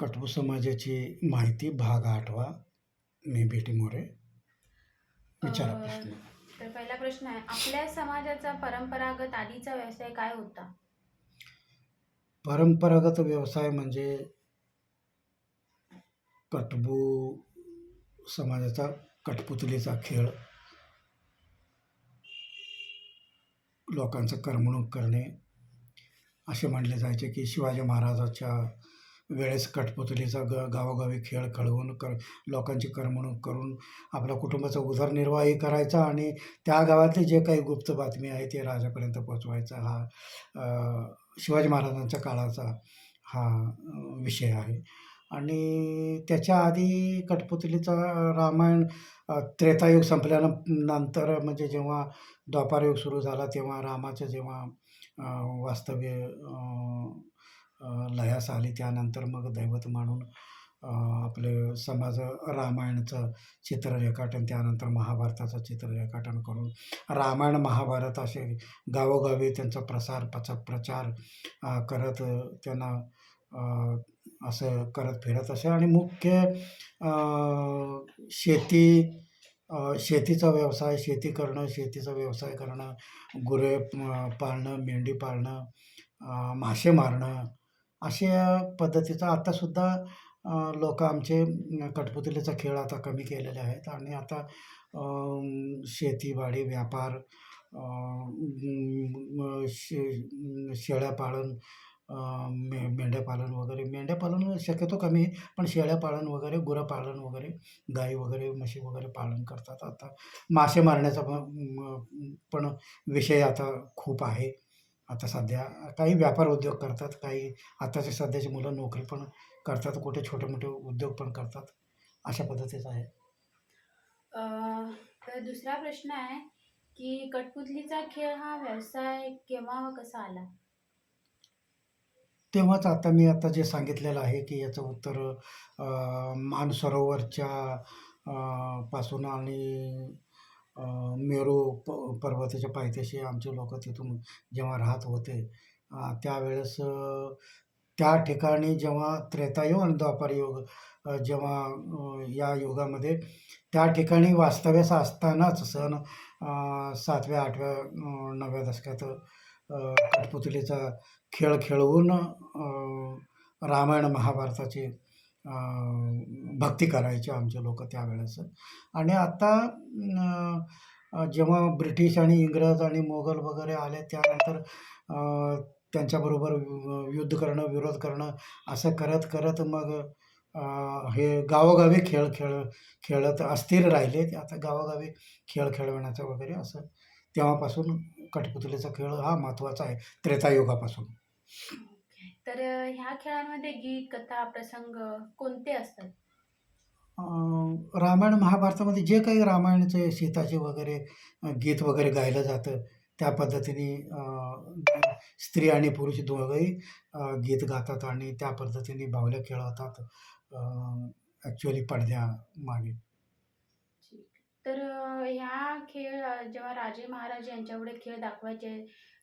कटबू समाजाची माहिती भाग आठवा. मी भेटी मोरे. विचारा प्रश्न. तर पहिला प्रश्न आहे आपल्या समाजाचा परंपरागत आधीचा व्यवसाय काय होता? परंपरागत व्यवसाय म्हणजे कटबू समाजाचा कठपुतलीचा खेळ. लोकांचं करमणूक करणे. असे म्हणले जायचे की शिवाजी महाराजाच्या वेळेस कठपुतलीचा ग गावोगावी खेळ खेळवून कर लोकांची करमणूक करून आपल्या कुटुंबाचा उदरनिर्वाहही करायचा आणि त्या गावातली जे काही गुप्त बातमी आहे ते राजापर्यंत पोचवायचा हा शिवाजी महाराजांच्या काळाचा हा विषय आहे. आणि त्याच्या आधी कठपुतलीचा रामायण त्रेतायुग संपल्यानं नंतर म्हणजे जेव्हा द्वापारयुग सुरू झाला तेव्हा रामाचं जेव्हा वास्तव्य लयास आली. त्यानंतर मग दैवत मानून आपले समाज रामायणाचं चित्र रेखाटन त्यानंतर महाभारताचं चित्र रेखाटन करून रामायण महाभारत असे गावोगावी त्यांचा प्रसार पचा प्रचार करत त्यांना असं करत फिरत असे. आणि मुख्य शेती शेतीचा व्यवसाय शेती करणं शेतीचा व्यवसाय करणं गुरे पाळणं मेंढी पाळणं मासे मारणं अशा पद्धतीचा आत्तासुद्धा लोक आमचे कठपुतलीचा खेळ आता कमी केलेले आहेत आणि आता शेतीवाडी व्यापार शे शेळ्या पालन मे मेंढ्यापालन वगैरे. मेंढ्या पालन शक्यतो कमी आहे पण शेळ्या पालन वगैरे गुरंपालन वगैरे गाई वगैरे म्हशी वगैरे पालन करतात. आता मासे मारण्याचा पण पण विषय आता खूप आहे. आता सध्या काही व्यापार उद्योग करतात काही आताच्या सध्याची मुलं नोकरी पण करतात कुठे छोटे मोठे उद्योग पण करतात अशा पद्धतीचं आहे. अं, तर दुसरा प्रश्न आहे की कठपुतलीचा खेळ हा व्यवसाय केव्हा व कसा आला? तेव्हाच आता मी आता जे सांगितलेलं आहे की याचं उत्तर अ, मानसरोवरच्या अ, पासून आणि मेरू प पर्वताच्या पायथ्याशी आमचे लोक तिथून जेव्हा राहत होते त्यावेळेस त्या ठिकाणी जेव्हा त्रेतायुग आणि द्वापारयुग अ, जेव्हा या युगामध्ये त्या ठिकाणी वास्तव्यास असतानाच सन सातव्या आठव्या नवव्या दशकात कठपुतलीचा खेळ खेळवून रामायण महाभारताची भक्ती करायचे आमचे लोक त्यावेळेस. आणि आता जेव्हा ब्रिटिश आणि इंग्रज आणि मोगल वगैरे आले त्यानंतर त्यांच्याबरोबर युद्ध करणं विरोध करणं असं करत करत मग हे गावोगावी खेळ खेळ खेळत अस्थिर राहिले. आता गावोगावी खेळ खेळवण्याचं वगैरे असं तेव्हापासून कठपुतलीचा खेळ हा महत्त्वाचा आहे त्रेतायुगापासून. तर ह्या खेळांमध्ये गीत कथा प्रसंग कोणते असतात रामायण महाभारतामध्ये जे काही रामायणाचे सीताचे वगैरे गीत वगैरे गायलं जातं त्या पद्धतीने स्त्री आणि पुरुष दोघंही गीत गातात आणि त्या पद्धतीने बाहुल्या खेळवतात ॲक्च्युअली पडद्यामागे. तर ह्या खेळ जेव्हा राजे महाराज यांच्यापुढे खेळ दाखवायचे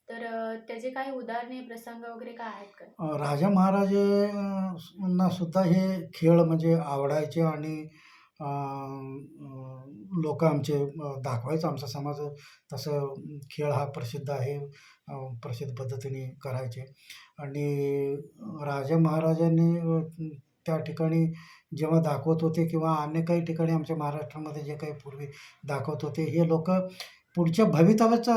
तर त्याचे काही उदाहरणे प्रसंग वगैरे काय आहेत का? राजा महाराजांना सुद्धा हे खेळ म्हणजे आवडायचे आणि लोक आमचे दाखवायचं आमचा समाज. तसं खेळ हा प्रसिद्ध आहे प्रसिद्ध पद्धतीने करायचे. आणि राजा महाराजांनी त्या ठिकाणी जेव्हा दाखवत होते किंवा अन्य काही ठिकाणी आमच्या महाराष्ट्रामध्ये जे काही पूर्वी दाखवत होते हे लोक पुढच्या भवितव्याचा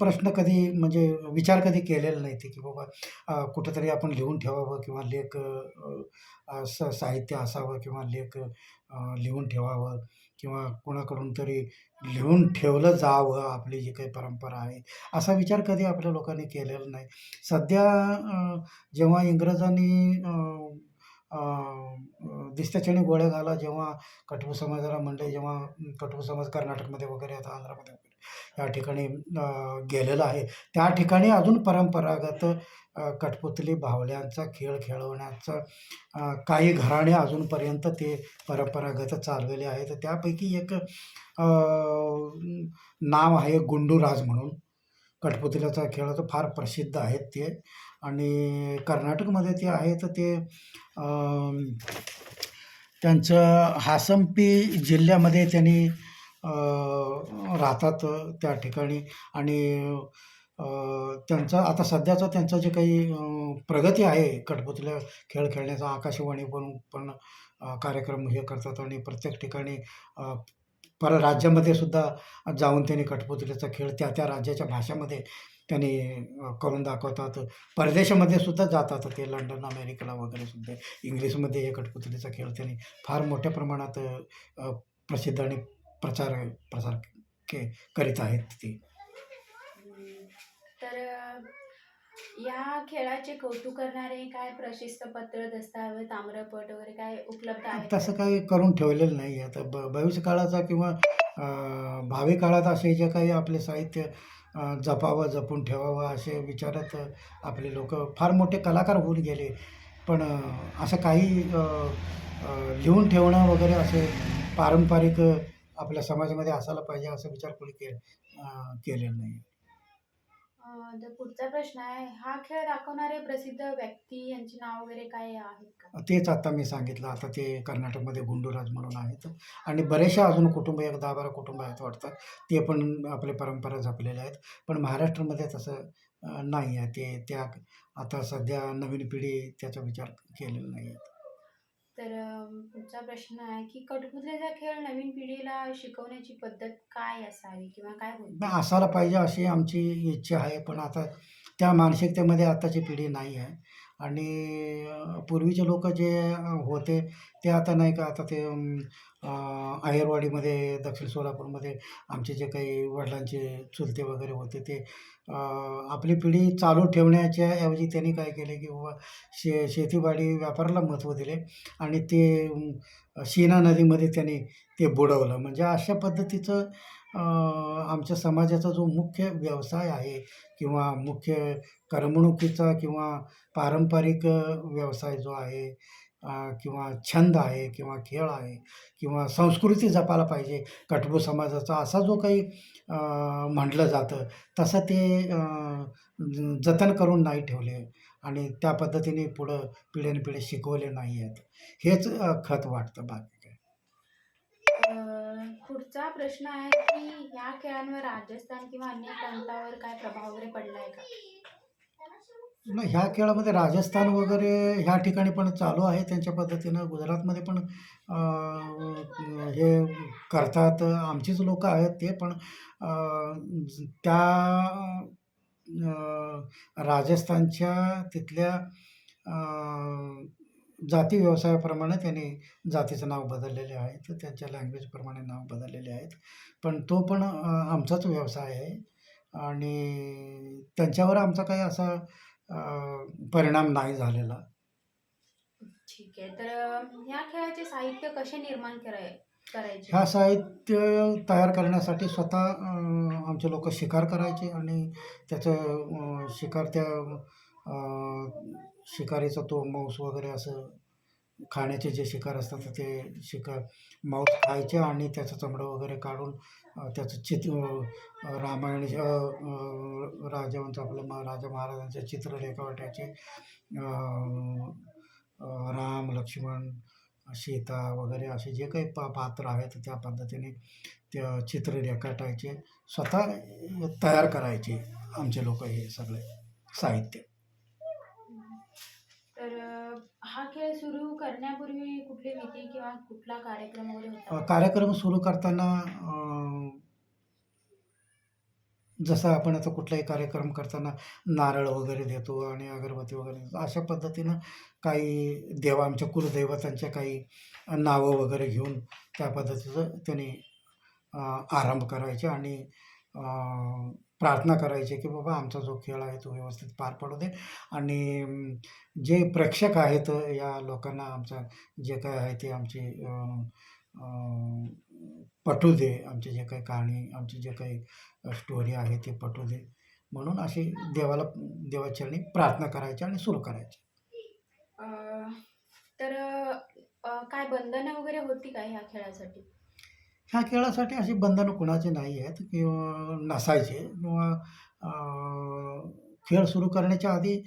प्रश्न कधी म्हणजे विचार कधी केलेला नाही ते की बाबा कुठंतरी कुठेतरी आपण लिहून ठेवावं किंवा लेख स साहित्य असावं किंवा लेख लिहून ठेवावं किंवा कोणाकडून तरी लिहून ठेवलं जावं आपली जी काही परंपरा आहे असा विचार कधी आपल्या लोकांनी केलेला नाही. सध्या जेव्हा इंग्रजांनी दिसत्याच्याने गोळ्या घाला जेव्हा कटबू समाजाला म्हणले जेव्हा कटबू समाज कर्नाटकमध्ये वगैरे आता आंध्रामध्ये वगैरे या ठिकाणी गेलेलं आहे. त्या ठिकाणी अजून परंपरागत कठपुतली बाहुल्यांचा खेळ खेळवण्याचं काही घराणे अजूनपर्यंत ते परंपरागत चाललेले आहेत. त्यापैकी एक नाव आहे गुंडूराज म्हणून. कठपुतल्याचा खेळ तर फार प्रसिद्ध आहेत ते. आणि कर्नाटकमध्ये ते आहे तर ते त्यांचं हासंपी जिल्ह्यामध्ये त्यांनी राहतात त्या ठिकाणी. आणि त्यांचं आता सध्याचं त्यांचं जे काही प्रगती आहे कठपुतल्या खेळ खेळण्याचा आकाशवाणी पण पण कार्यक्रम हे करतात आणि प्रत्येक ठिकाणी पर परराज्यामध्ये सुद्धा जाऊन त्यांनी कठपुतल्याचा खेळ त्या त्या राज्याच्या भाषेमध्ये त्यांनी करून दाखवतात. परदेशामध्ये सुद्धा जातात ते लंडन अमेरिकेला वगैरे सुद्धा. इंग्लिशमध्ये हे कठपुतलीचा खेळ त्यांनी फार मोठ्या प्रमाणात प्रसिद्ध आणि प्रचार प्रसार के करीत आहेत ते. तर या खेळाचे कौतुक करणारे काय प्रशस्त पत्र दस्तावेज ताम्रपट वगैरे काय उपलब्ध आहेत तसं? काही करून ठेवलेलं नाही आहे तर ब भविष्य काळाचा किंवा भावी काळात असे जे काही आपले साहित्य जपावं जपून ठेवावं असे विचारात आपले लोक फार मोठे कलाकार होऊन गेले पण असं काही लिहून ठेवणं वगैरे असे पारंपरिक आपल्या समाजामध्ये असायला पाहिजे असा विचार कोणी के केलेला नाही. तर पुढचा प्रश्न आहे हा खेळ दाखवणारे प्रसिद्ध व्यक्ती यांची नाव वगैरे काय आहेत का? तेच आता मी सांगितलं आता ते कर्नाटकमध्ये गुंडूराज म्हणून आहेत. आणि बरेचशा अजून कुटुंब एक दहा बारा कुटुंब आहेत वाटतं. ते पण आपले परंपरा जपलेले आहेत. पण महाराष्ट्रामध्ये तसं नाही आहे. ते त्या आता सध्या नवीन पिढी त्याचा विचार केलेला नाही आहे. तर पुढचा प्रश्न आहे की कठपुतळीचा खेळ नवीन पिढीला शिकवण्याची पद्धत काय असावी किंवा काय होईल? असायला पाहिजे अशी आमची इच्छा आहे पण आता त्या मानसिकतेमध्ये आत्ताची पिढी नाही आहे. आणि पूर्वीचे लोक जे होते ते आता नाही का आता ते अं, दक्षिण सोलापूरमध्ये आमचे जे काही वडिलांचे चुलते वगैरे होते ते आपली पिढी चालू ठेवण्याच्या ऐवजी त्यांनी काय केले की बाबा शे शेतीवाडी व्यापाराला महत्त्व दिले आणि ते शीना नदीमध्ये त्यांनी ते बुडवलं. म्हणजे अशा पद्धतीचं आमच्या समाजाचा जो मुख्य व्यवसाय आहे किंवा मुख्य करमणुकीचा किंवा पारंपरिक व्यवसाय जो आहे किंवा छंद आहे किंवा खेळ आहे किंवा संस्कृती जपायला पाहिजे कटबू समाजाचा असा जो काही म्हटलं जातं तसं ते जतन करून नाही ठेवले आणि त्या पद्धतीने पुढं पिढ्यानपिढे शिकवले नाही आहेत. हेच खत वाटतं बाकी. पुढचा प्रश्न आहे की ह्या खेळांवर राजस्थान किंवा अन्य प्रांतावर काय प्रभाव वगैरे पडलाय का? नाही ह्या खेळामध्ये राजस्थान वगैरे ह्या ठिकाणी पण चालू आहे त्यांच्या पद्धतीनं गुजरातमध्ये पण अं, हे करतात. आमचीच लोक आहेत ते पण अं, ज- त्या अं, राजस्थानच्या तिथल्या अं, जाती व्यवसायाप्रमाणे त्यांनी जातीचं नाव बदललेले आहे. तर त्यांच्या लँग्वेजप्रमाणे नाव बदललेले आहेत. पण तो पण आमचाच व्यवसाय आहे. आणि त्यांच्यावर आमचा काही असा परिणाम नाही झालेला. ठीक आहे. तर ह्या खेळाचे साहित्य कसे निर्माण कराय करायचे? ह्या साहित्य तयार करण्यासाठी स्वतः आमचे लोक शिकार करायचे आणि त्याचं शिकार त्या शिकारीचा तो मांस वगैरे असं खाण्याचे जे शिकार असतात तर ते शिकार मांस खायचे आणि त्याचं चमडं वगैरे काढून त्याचं चित्र रामायण राजांचं आपलं मा राजा महाराजांचे चित्र रेखावटायचे राम लक्ष्मण सीता वगैरे असे जे काही पा पात्र आहेत त्या पद्धतीने त्या चित्र रेखाटायचे स्वतः तयार करायचे आमचे लोक हे सगळे साहित्य. हा खेळ सुरू करण्यापूर्वी कुठली भीती किंवा कुठला कार्यक्रम वगैरे होता? कार्यक्रम सुरू करताना अ, जसं आपण आता कुठलाही कार्यक्रम करताना नारळ वगैरे देतो आणि अगरबत्ती वगैरे देतो अशा पद्धतीनं काही देवा आमच्या कुलदैवतांच्या काही नावं वगैरे घेऊन त्या पद्धतीचं त्यांनी अ, आरंभ करायचे आणि अ, प्रार्थना करायची की बाबा आमचा जो खेळ आहे तो व्यवस्थित पार पडू दे. आणि जे प्रेक्षक आहेत या लोकांना आमचा जे काय आहे ते आमची पटू दे. आमची जे काही कहाणी आमची जे काही स्टोरी आहे ते पटू दे. म्हणून अशी देवाला देवाचरणी प्रार्थना करायची आणि सुरू करायची. तर काय बंधनं वगैरे होती का ह्या खेळासाठी? ह्या खेळासाठी अशी बंधनं कुणाचे नाही आहेत किंवा नसायचे. किंवा खेळ सुरू करण्याच्या आधी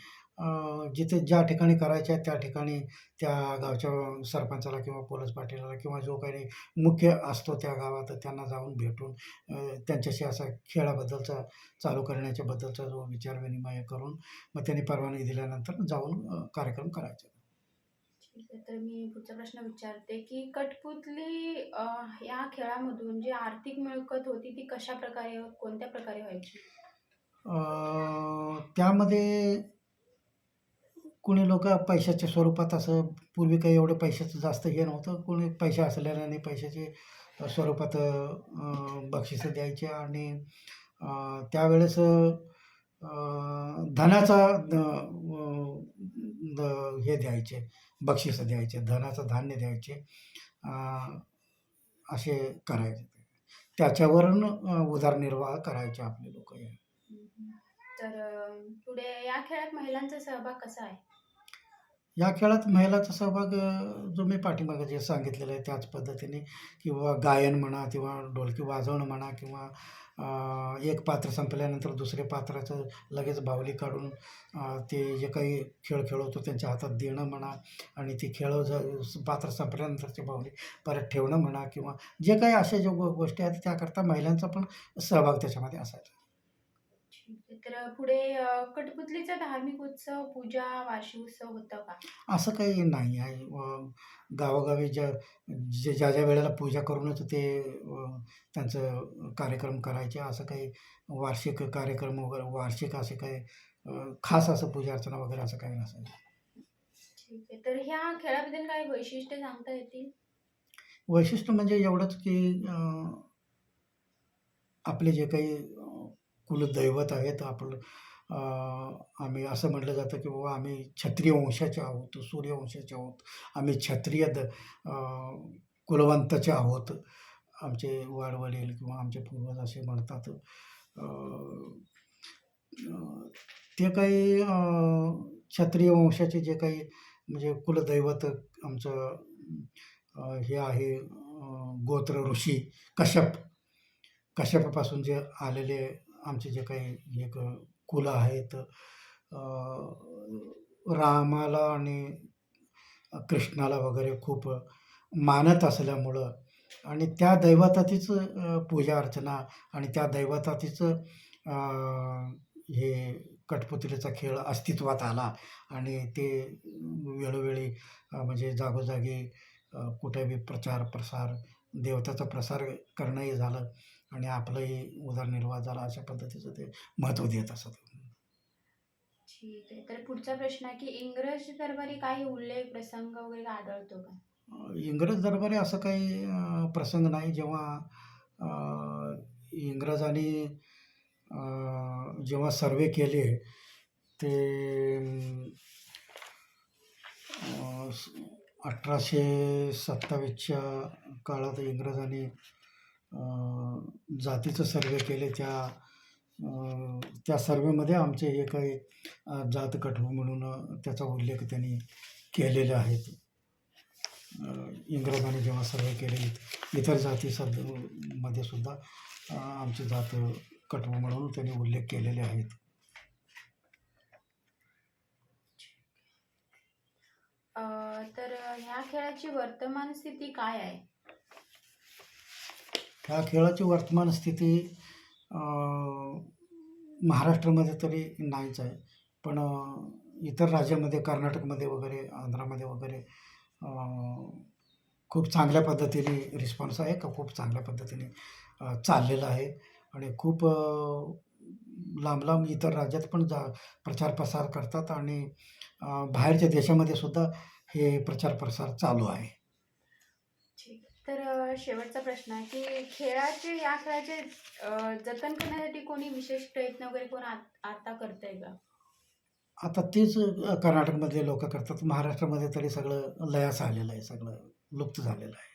जिथे ज्या ठिकाणी करायचे आहेत त्या ठिकाणी त्या गावच्या सरपंचाला किंवा पोलीस पाटीलला किंवा जो काही मुख्य असतो त्या गावात त्यांना जाऊन भेटून त्यांच्याशी असा खेळाबद्दलचा चालू करण्याच्या बद्दलचा जो विचार विनिमय करून मग त्यांनी परवानगी दिल्यानंतर जाऊन कार्यक्रम करायचा. ठीक आहे तर मी पुढचा प्रश्न विचारते की कठपुतली या खेळामधून जी आर्थिक मिळकत होती ती कशा प्रकारे कोणत्या प्रकारे व्हायची? त्यामध्ये कोणी लोक पैशाच्या स्वरूपात असं पूर्वी काही एवढं पैशाचं जास्त हे नव्हतं. कोणी पैसे असल्याने पैशाचे स्वरूपात बक्षिसं द्यायचे आणि त्यावेळेस धनाचा द- द- हे द्यायचे. बक्षिसं द्यायचे धनाचं धान्य द्यायचे असे करायचे. त्याच्यावरून उदरनिर्वाह करायचे आपले लोक. तर पुढे या खेळात महिलांचा सहभाग कसा आहे? या खेळात महिलाचा सहभाग जो मी पाठीमागे जे सांगितलेलं आहे त्याच पद्धतीने किंवा गायन म्हणा किंवा ढोलकी वाजवणं म्हणा किंवा एक पात्र संपल्यानंतर दुसरे पात्राचं लगेच बाहुली काढून ते जे काही खेळ खेळवतो त्यांच्या हातात देणं म्हणा आणि ती खेळ ज पात्र संपल्यानंतरची बाहुली परत ठेवणं म्हणा किंवा जे काही अशा ज्या गो गोष्टी आहेत त्याकरता महिलांचा पण सहभाग त्याच्यामध्ये असायचा. तर पुढे कठपुतलीचा धार्मिक उत्सव पूजा वार्षिक उत्सव होतं का? असं काही नाही आहे. गावोगावी ज्या जे ज्या ज्या वेळेला पूजा करूनच ते अ, त्यांचं कार्यक्रम करायचे. असं काही वार्षिक कार्यक्रम वगैरे वार्षिक असे काही अ, खास असं पूजा अर्चना वगैरे असं काही नसायचं ठीक आहे. तर ह्या खेळाबद्दल काही वैशिष्ट्य सांगता येतील? वैशिष्ट्य म्हणजे एवढंच की अ, आपले जे काही कुलदैवत आहेत. आपलं आम्ही असं म्हटलं जातं की बाबा आम्ही क्षत्रिय वंशाचे आहोत सूर्यवंशाचे आहोत. आम्ही क्षत्रिय द कुलवंताचे आहोत. आमचे वाडवडील किंवा आमचे पूर्वज असे म्हणतात. ते काही क्षत्रिय वंशाचे जे काही म्हणजे कुलदैवत आमचं हे आहे गोत्र ऋषी कश्यप. कश्यपापासून जे आलेले आमचे जे काही एक कुलं आहेत रामाला आणि कृष्णाला वगैरे खूप मानत असल्यामुळं आणि त्या दैवताचीच पूजा अर्चना आणि त्या दैवताचीच हे कठपुतलीचा खेळ अस्तित्वात आला आणि ते वेळोवेळी म्हणजे जागोजागी कुठे बी प्रचार प्रसार देवताचा प्रसार करणंही झालं आणि आपलंही उदरनिर्वाह झाला अशा पद्धतीचं ते महत्त्व देत असत. ठीक आहे. तर पुढचा प्रश्न आहे की इंग्रज दरबारी काही उल्लेख प्रसंग वगैरे आढळतो का? इंग्रज दरबारी असं काही प्रसंग नाही. जेव्हा इंग्रजांनी जेव्हा सर्वे केले ते अठराशे सत्तावीसच्या काळात इंग्रजांनी जातीचं सर्वे केले. त्या त्या सर्वेमध्ये आमचे हे काही जात कटू म्हणून त्याचा उल्लेख त्यांनी केलेला आहेत इंग्रजांनी जेव्हा सर्वे केले इतर जाती सदमध्ये सुद्धा आमची जात कटवू म्हणून त्यांनी उल्लेख केलेले आहेत. तर ह्या खेळाची वर्तमान स्थिती काय आहे? ह्या खेळाची वर्तमान स्थिती महाराष्ट्रामध्ये तरी नाहीच आहे. पण इतर राज्यामध्ये कर्नाटकमध्ये वगैरे आंध्रामध्ये वगैरे खूप चांगल्या पद्धतीने रिस्पॉन्स आहे का? खूप चांगल्या पद्धतीने चाललेलं आहे. आणि खूप लांब लांब इतर राज्यात पण जा प्रचार प्रसार करतात आणि बाहेरच्या देशामध्ये सुद्धा हे प्रचार प्रसार चालू आहे. तर शेवटचा प्रश्न आहे की खेळाचे या खेळाचे जतन करण्यासाठी कोणी विशेष प्रयत्न वगैरे कोण आत- आता करतंय का? आता तेच कर्नाटकमधले लोक करतात. महाराष्ट्रामध्ये तरी सगळं लयास आलेलं आहे सगळं लुप्त झालेलं आहे.